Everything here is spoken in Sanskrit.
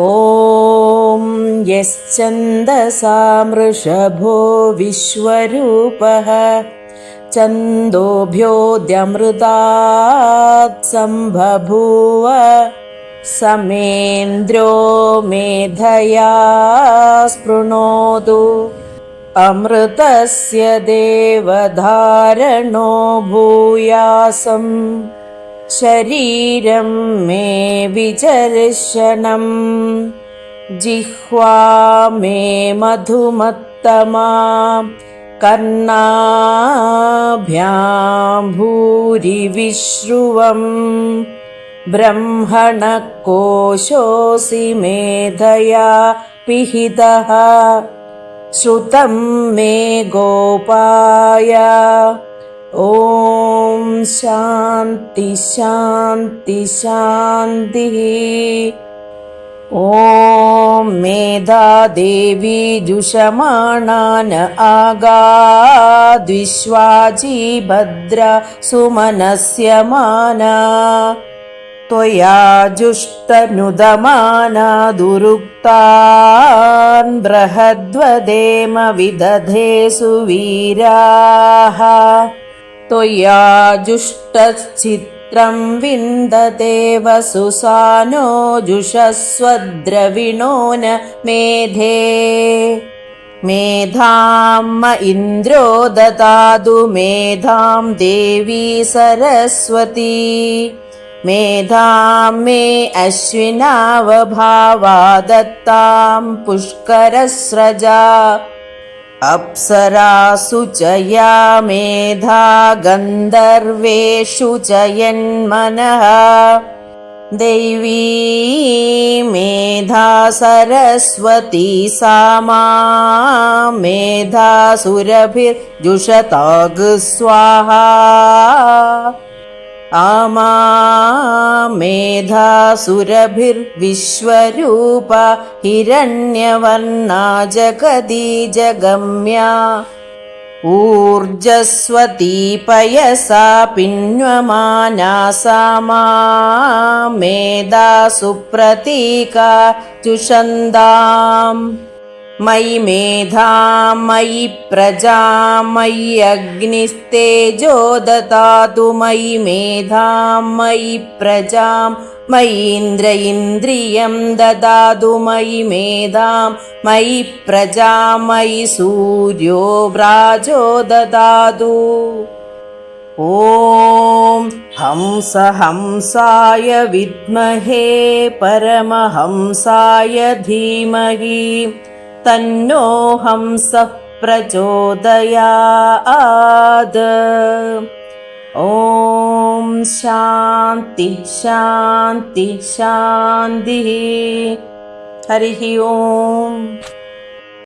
ॐ यश्चन्दसा मृषभो विश्वरूपः छन्दोभ्योऽद्यमृतात् सम्बभूव समेन्द्रो मेधया स्पृणोतु अमृतस्य देवधारणो भूयासम् शरीरं मे विचर्षणम् जिह्वा मे मधुमत्तमा कर्णाभ्यां भूरिविश्रुवम् ब्रह्मणकोशोऽसि मेधया पिहितः श्रुतं मे गोपाय ॐ शान्ति शान्ति शान्तिः। ॐ मेधा देवी जुषमाणान सुमनस्य माना। त्वया जुष्टनुदमाना दुरुक्तान् बृहद्वदेम विदधे सुवीराः त्वया जुष्टश्चित्रं विन्दते वसुसानो जुषस्वद्रविणो न मेधे। मेधां म इन्द्रो ददातु मेधां देवी सरस्वती। मेधां मे अश्विनावभावा दत्तां पुष्करस्रजा अप्सरासु च या मेधा गन्धर्वेषु च यन्मनः। दैवी मेधा सरस्वती सा मा मेधासुरभिर्जुषताग् स्वाहा आमा मेधासुरभिर्विश्वरूप हिरण्यवर्णा जगदीजगम्या ऊर्जस्वती पयसा पिन्वमाना सा मा मेधा सुप्रतीका जुषन्दाम् मयि मेधां मयि प्रजां मयि अग्निस्तेजो ददातु मयि मेधां मयि प्रजां मयीन्द्र इन्द्रियं ददातु मयि मेधां मयि प्रजां मयि सूर्यो व्राजो ददातु। ॐ हंस हंसाय विद्महे परमहंसाय धीमहि तन्नो हंसः प्रचोदयाद ॐ शान्ति शान्ति शान्तिः। हरिः ओम्